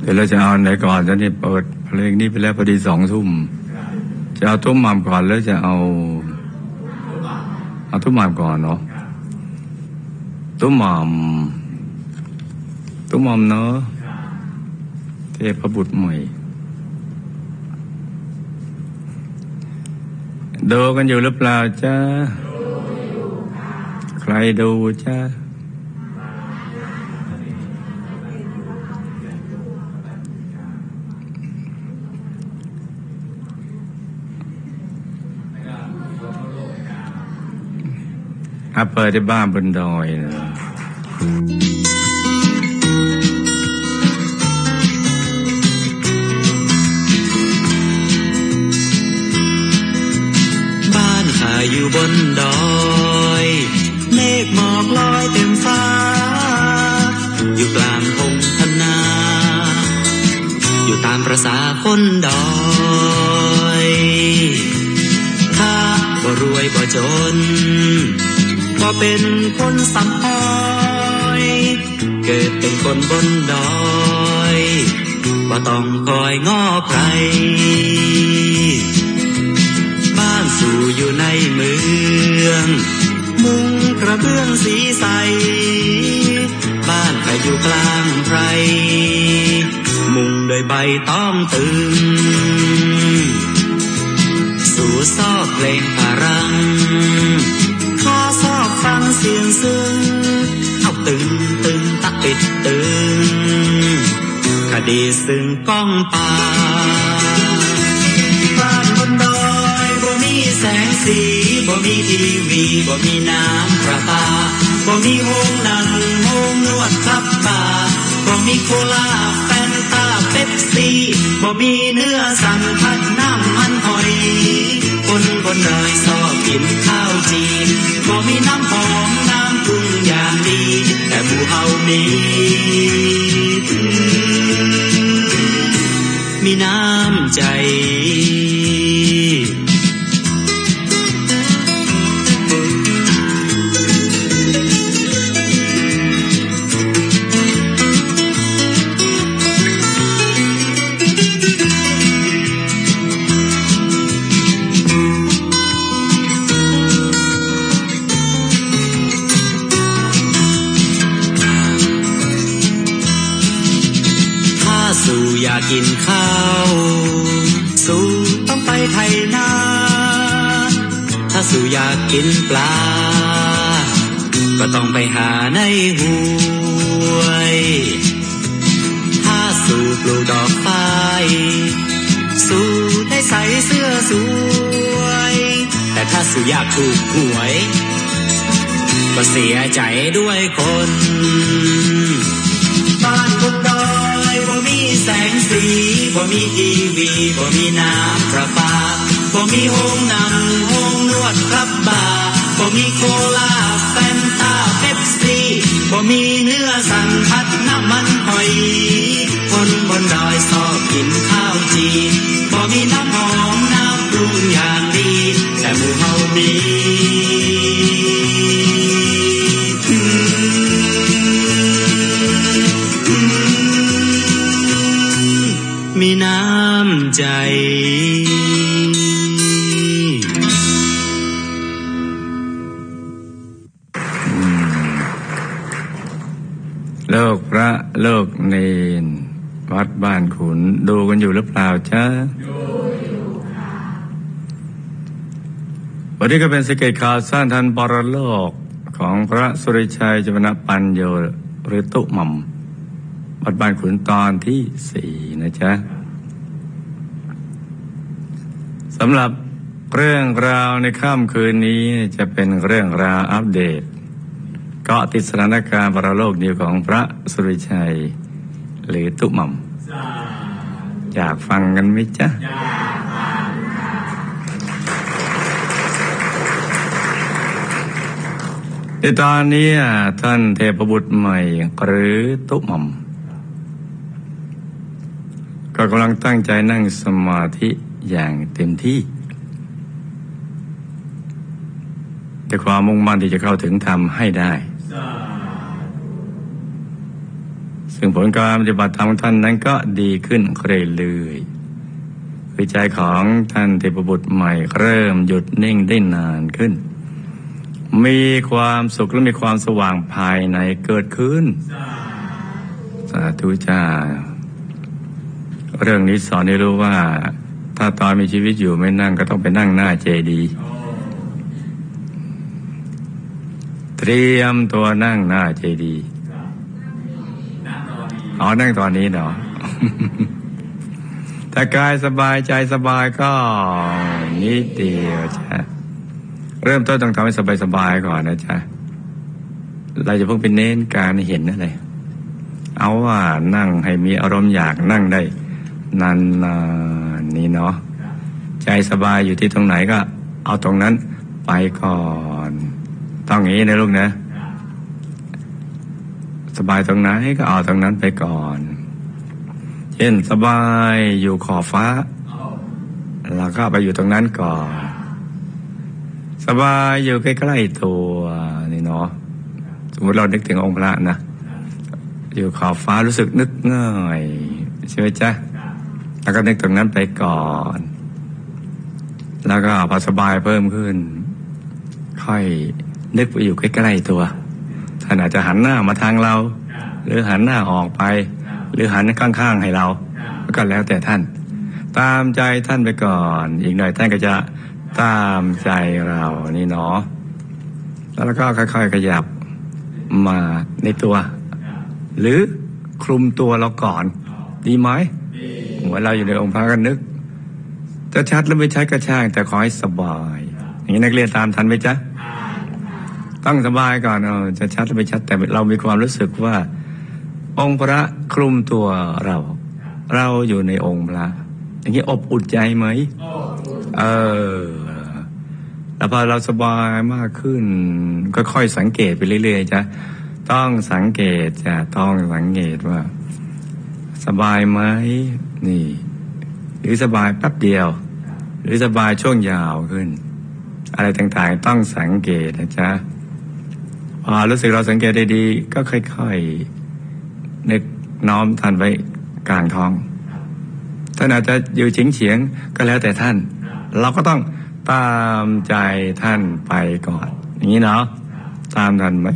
เดี๋ยวเราจะเอาไหนก่อนจะนี่เปิดเพลงนี้ไปแล้วพอดีสองทุ่มจะเอาตุ้มหม่ำก่อนแล้วจะเอาเอาตุ้มหม่ำก่อนเนาะตุ้มหม่ำตุ้มหม่ำเนาะเทพบุตรใหม่ดูกันอยู่หรือเปล่าจ้าใครดูจ้า อาเปิดที่บ้านบนดอยนะบ้านข้าอยู่บนดอยเมฆหมอกลอยเต็มฟ้า อยู่กลางพงพนา อยู่ตามประษาคนดอยถ้าบ่รวยบ่จน ก็เป็นคนสำอ้อยเกิดเป็นคนบนดอยบ่ต้องคอยง้อใคร บ้านสู่อยู่ในเมือง มุงกระเบื้องสีใส บ้านไปอยู่กลางไพรมุงโดยใบต้องตึง สู่ซอกเพลงพารังขอซอ ฟังเสียงซึ้งเอาตึงตึงตักติดตึงคดีซึ่งก้องป่าบ้านบนดอยบ่มีแสงสีบ่มีทีวีบ่มีน้ำประปาบ่มีโฮงหนังโฮงนวดครับตาบ่มีโคลาแฟนตาเป๊ปซี่บ่มีเนื้อสันพัดน้ำ คนบนดอยชอบกินข้าวจีนบ่มีน้ำหอมน้ำปรุงอย่างดี แต่หมูเฮามีมีน้ำใจ สู่อยากกินปลา ก็ต้องไปหาในห้วย ถ้าสู่ปลูกดอกไฟสู่ได้ใส่เสื้อสวย แต่ถ้าสู่อยากถูกหวย ก็เสียใจด้วยคนบ้านบนดอยบ่มีแสงสีบ่มีทีวีบ่มีน้ำประปาบ่มีโฮงหนังโฮงน ลกพระเลิกเนนวัดบ้านขุน ดูกันอยู่หรือเปล่าจ้าวันนี้ก็เป็นสเกตข่าวสร้างทันปรโลกของพระสุริชัยจมนปัญโยหรือตุหม่ำวัดบ้านขุนตอนที่สี่นะจ๊ะสำหรับเรื่องราวในค่ำคืนนี้จะเป็นเรื่องราวอัปเดต เกาะติดสถานการณ์ปรโลกเดียวของพระสุริชัย หรือตุหม่ำอยากฟังกันไหมจ๊ะในตอนนี้ท่านเทพบุตรใหม่ หรือตุหม่ำก็กำลังตั้งใจนั่งสมาธิอย่างเต็มที่ด้วยความมุ่งมั่นที่จะเข้าถึงธรรมให้ได้ ซึ่งผลการปฏิบัติธรรมของท่านนั้นก็ดีขึ้นเรื่อยๆคือใจของท่านเทพบุตรใหม่เริ่มหยุดนิ่งได้นานขึ้น มีความสุขและมีความสว่างภายในเกิดขึ้น สาธุจ้า เรื่องนี้สอนให้รู้ว่า ถ้าตอนมีชีวิตอยู่ไม่นั่งก็ต้องไปนั่งหน้าเจดีย์เตรียมตัวนั่งหน้าเจดีย์ อ๋อนั่งตอนนี้เนาะถ้ากายสบายใจสบายก็นิดเดียวจ้ะเริ่มต้นต้องทำให้สบายสบายๆก่อนนะจ๊ะเราจะเพิ่งไปเน้นการเห็นอะไรเอาว่านั่งให้มีอารมณ์อยากนั่งได้นานๆนี่เนาะใจสบายอยู่ที่ตรงไหนก็ เอาตรงนั้นไปก่อน ต้องอย่างนี้นะลูกนะ สบายตรงไหนก็เอาตรงนั้นไปก่อน เช่นสบายอยู่ขอบฟ้าเราก็ไปอยู่ตรงนั้นก่อน สบายอยู่ใกล้ๆตัวนี่เนาะสมมติเรานึกถึงองค์พระนะอยู่ขอบฟ้ารู้สึกนึกง่ายใช่ไหมจ๊ะแล้วก็นึกตรงนั้นไปก่อน แล้วก็พอสบายเพิ่มขึ้น ค่อยนึกไปอยู่ใกล้ๆตัว ท่านอาจจะหันหน้ามาทางเรา หรือหันหน้าออกไป หรือหันข้างๆให้เราก็แล้วแต่ท่าน ตามใจท่านไปก่อน อีกหน่อยท่านก็จะตามใจเรานี่เนาะแล้วก็ค่อยๆขยับมาในตัว หรือคลุมตัวเราก่อน ดีไหมหมือนเราอยู่ในองค์พระกันนึก จะชัดหรือไม่ชัดก็ช่างแต่ขอให้สบาย อย่างนี้นักเรียนตามทันไหมจ๊ะ ต้องสบายก่อนเออจะชัดหรือไม่ชัดแต่เรามีความรู้สึกว่า องค์พระคลุมตัวเรา เราอยู่ในองค์พระอย่างนี้อบอุ่นใจไหมเออแล้วพอเราสบายมากขึ้น ก็ค่อยสังเกตไปเรื่อยๆจ้ะต้องสังเกตจะต้องสังเกตว่า สบายไหมนี่ หรือสบายแป๊บเดียว หรือสบายช่วงยาวขึ้น อะไรต่างๆ ต้องสังเกตนะจ๊ะพอ รู้สึกเราสังเกตได้ดี ก็ค่อยๆนึกน้อมท่านไว้กลางท้อง ท่านอาจจะอยู่เฉียงเฉียงก็แล้วแต่ท่าน เราก็ต้องตามใจท่านไปก่อน อย่างนี้เนาะตามทันไหม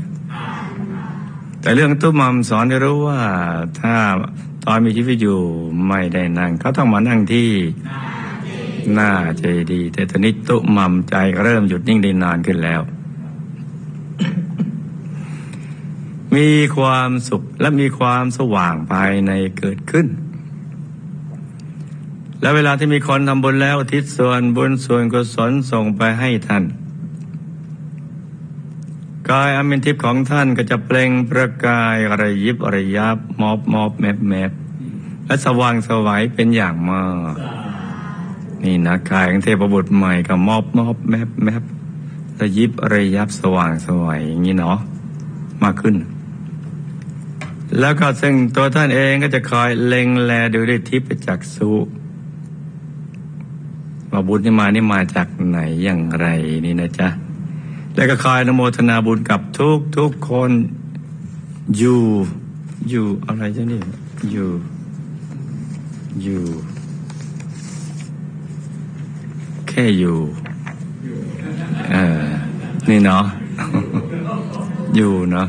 แต่เรื่องตุ้มมัมสอนให้รู้ว่าถ้าตอนมีชีวิตอยู่ไม่ได้นั่ง ก็ต้องมานั่งที่หน้าเจดี แต่ตอนนี้ตุ้มมัมใจเริ่มหยุดนิ่งได้นานขึ้นแล้ว มีความสุขและมีความสว่างภายในเกิดขึ้น และเวลาที่มีคนทำบุญแล้วทิศส่วนบุญส่วนกุศลส่งไปให้ท่านกายอมินทิพย์ของท่านก็จะเปล่งประกายระยิบระยับมอบมอบแมบแมบและสว่างสวัยเป็นอย่างมาก นี่นะกายของเทพบุตรใหม่ก็มอบมอบแมบแมบระยิบระยับสว่างสวัยอย่างนี้เนาะมากขึ้น แล้วก็ซึ่งตัวท่านเองก็จะคอยเล็งแลดูด้วยทิพย์จักษุว่าบุญที่มานี่มาจากไหนอย่างไรนี่นะจ๊ะ แล้วก็คอยนโมทนาบุญกับทุกทุกคนอยู่อยู่อะไรจ๊ะนี่อยู่อยู่แค่อยู่เออนี่เนาะอยู่เนาะ